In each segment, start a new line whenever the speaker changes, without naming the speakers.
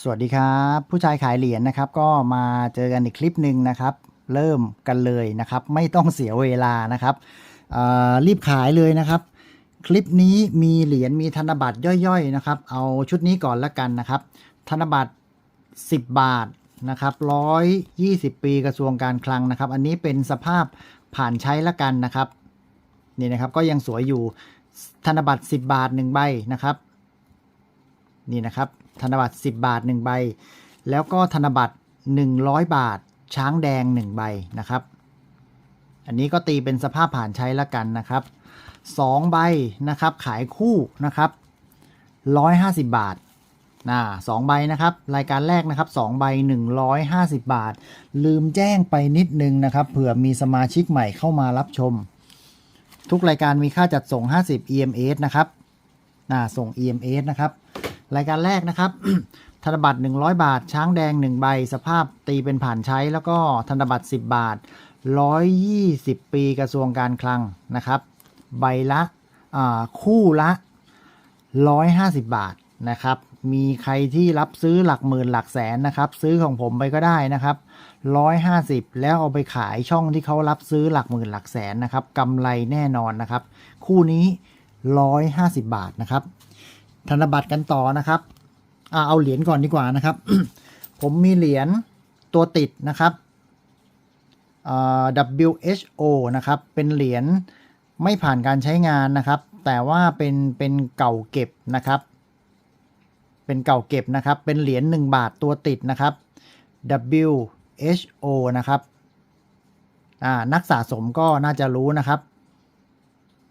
สวัสดีครับ ผู้ชายขายเหรียญนะครับ ก็มาเจอกันอีกคลิปหนึ่งนะครับ เริ่มกันเลยนะครับ ไม่ต้องเสียเวลานะครับรีบขายเลยนะครับ คลิปนี้มีเหรียญมีธนบัตรย่อยๆนะครับ เอาชุดนี้ก่อนละกันนะครับ ธนบัตร 10 บาทนะครับ120 ปีกระทรวงการคลังนะครับ อันนี้เป็นสภาพผ่านใช้ละกันนะครับนี่นะครับก็ยังสวยอยู่ธนบัตร 10 บาท1ใบนะครับ นี่นะครับ ธนบัตร 10 บาท 1 ใบ แล้วก็ธนบัตร 100 บาท ช้างแดง 1 ใบนะครับ อันนี้ก็ตีเป็นสภาพผ่านใช้ละกันนะครับ2ใบนะครับขายคู่นะครับ 150 บาทนะสองใบนะครับ รายการแรกนะครับ2ใบ 150 บาท ลืมแจ้งไปนิดนึงนะครับเผื่อมีสมาชิกใหม่เข้ามารับชม ทุกรายการมีค่าจัดส่ง 50 EMS นะครับนะส่ง EMS นะครับ รายการแรกนะครับ ธนบัตร 100 บาท ช้างแดง 1 ใบ สภาพตีเป็นผ่านใช้ แล้วก็ธนบัตร 10 บาท 120 ปีกระทรวงการคลังนะครับ ใบละคู่ละ 150 บาทนะครับ มีใครที่รับซื้อหลักหมื่นหลักแสนนะครับ ซื้อของผมไปก็ได้นะครับ 150 แล้วเอาไปขายช่องที่เขารับซื้อหลักหมื่นหลักแสนนะครับกำไรแน่นอนนะครับ คู่นี้ 150 บาทนะครับ ธนบัตรกันต่อนะครับเอาเหรียญก่อนดีกว่านะครับ ผมมีเหรียญตัวติดนะครับ WHO นะครับ เป็นเหรียญไม่ผ่านการใช้งานนะครับ แต่ว่าเป็นเป็นเก่าเก็บนะครับ เป็นเก่าเก็บนะครับ เป็นเหรียญ1บาทตัวติดนะครับ WHO นะครับนักสะสมก็น่าจะรู้นะครับ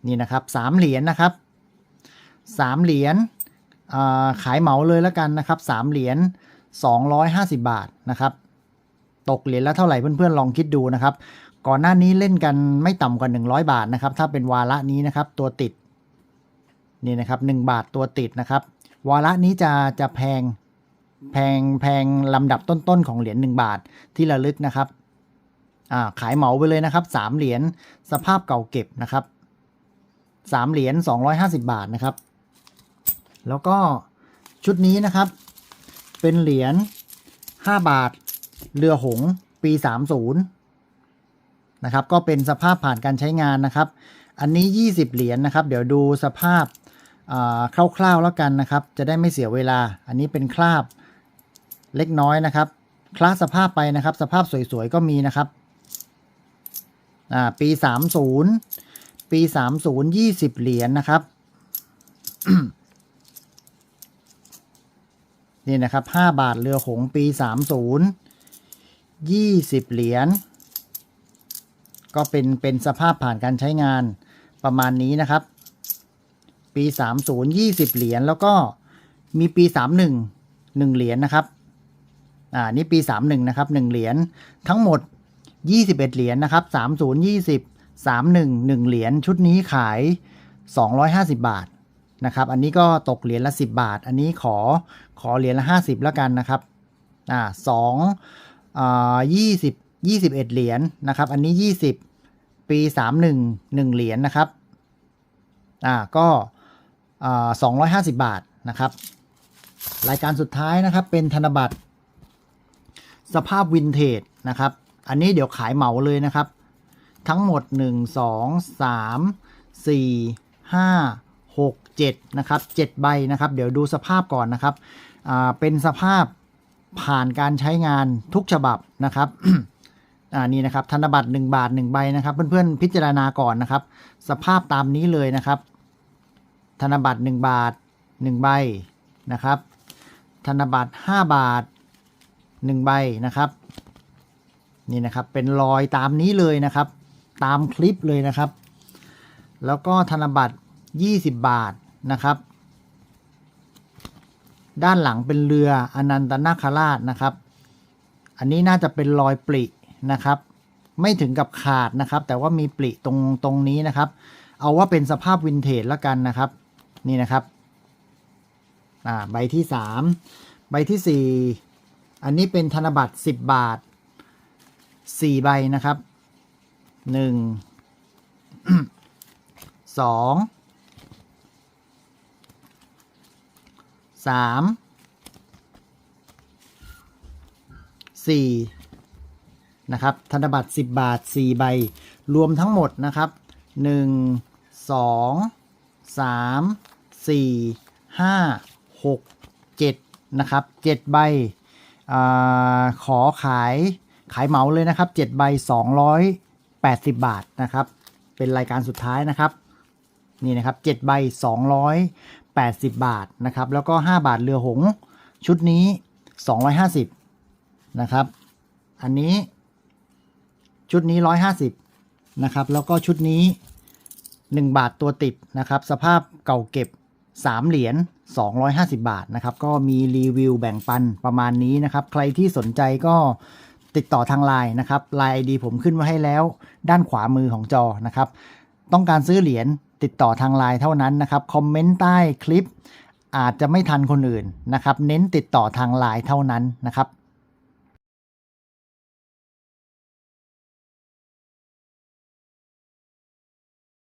นี่นะครับสามเหรียญนะครับสามเหรียญ ขายเหมาเลยแล้วกันนะครับสามเหรียญ250 บาทนะครับตกเหรียญละเท่าไหร่เพื่อนๆลองคิดดูนะครับ ก่อนหน้านี้เล่นกันไม่ต่ำกว่า 100 บาทนะครับ ถ้าเป็นวาระนี้นะครับตัวติดนี่นะครับ1บาทตัวติดนะครับ วาระนี้จะจะแพงแพงแพงลำดับต้นๆของเหรียญ1บาทที่ระลึกนะครับขายเหมาไปเลยนะครับ3เหรียญสภาพเก่าเก็บนะครับ3เหรียญ250 บาทนะครับ แล้วก็ชุดนี้นะครับ เป็นเหรียญ5บาท เรือหงส์ปี 30 นะครับ ก็เป็นสภาพผ่านการใช้งานนะครับ อันนี้ 20 เหรียญนะครับ เดี๋ยวดูสภาพคร่าวๆแล้วกันนะครับ จะได้ไม่เสียเวลา อันนี้เป็นคราบเล็กน้อยนะครับ คลาสสภาพไปนะครับ สภาพสวยๆก็มีนะครับอ่าปี 30 ปี 30 20 เหรียญนะครับ นี่นะครับ 5 บาทเรือหงส์ปี 30 20 เหรียญก็เป็นเป็นสภาพผ่านการใช้งานประมาณนี้นะครับ ปี 30 20 เหรียญแล้วก็มีปี 31 1 เหรียญนะครับ อ่า นี่ปี 31 นะครับ 1 เหรียญ ทั้งหมด 21 เหรียญนะครับ 30 20 31 1 เหรียญ ชุดนี้ขาย 250 บาท นะครับ อันนี้ก็ตกเหรียญละ 10 บาท อันนี้ขอขอเหรียญละ 50 แล้วกันนะครับอ่าสองอ่ายี่สิบยี่สิบเอ็ดเหรียญนะครับ อันนี้ 20 ปี 31 1เหรียญนะครับอ่าก็อ่า250บาทนะครับ รายการสุดท้ายนะครับเป็นธนบัตร สภาพวินเทจนะครับ อันนี้เดี๋ยวขายเหมาเลยนะครับ ทั้งหมด 1 2 3 4 5 6 7นะครับ7ใบนะครับ เดี๋ยวดูสภาพก่อนนะครับเป็นสภาพผ่านการใช้งานทุกฉบับนะครับอ่านี่นะครับธนบัตร1บาท1ใบนะครับ เพื่อนๆพิจารณาก่อนนะครับ สภาพตามนี้เลยนะครับ ธนบัตร1บาท1ใบนะครับ ธนบัตร5บาท1ใบนะครับนี่นะครับเป็นรอยตามนี้เลยนะครับ ตามคลิปเลยนะครับ แล้วก็ธนบัตร 20 บาทนะครับ ด้านหลังเป็นเรืออนันตนาคราชนะครับ อันนี้น่าจะเป็นรอยปรินะครับ ไม่ถึงกับขาดนะครับ แต่ว่ามีปริตรงตรงนี้นะครับ เอาว่าเป็นสภาพวินเทจแล้วกันนะครับ นี่นะครับอ่าใบที่สามใบที่สี่อันนี้เป็นธนบัตร 10 บาท 4 ใบนะครับ 1 2 สองสาม4นะครับธนบัตร 10 บาท 4 ใบ รวมทั้งหมดนะครับ 1 2 3 4 5 6 7 นะครับ 7 ใบอขอขายขายเหมาเลยนะครับ 7 ใบ 280 บาทนะครับ เป็นรายการสุดท้ายนะครับ นี่นะครับ 7 ใบ 80 บาทนะครับ แล้วก็ 5 บาทเรือหง ชุดนี้ 250 นะครับ อันนี้ชุดนี้ 150 นะครับ แล้วก็ชุดนี้ 1 บาทตัวติดนะครับ สภาพเก่าเก็บ 3 เหรียญ 250 บาทนะครับ ก็มีรีวิวแบ่งปันประมาณนี้นะครับ ใครที่สนใจก็ติดต่อทางไลน์นะครับไลน์ดีผมขึ้นไว้ให้แล้ว ด้านขวามือของจอนะครับ ต้องการซื้อเหรียญ ติดต่อทางไลน์เท่านั้นนะครับ คอมเมนต์ใต้คลิปอาจจะไม่ทันคนอื่นนะครับ เน้นติดต่อทางไลน์เท่านั้นนะครับ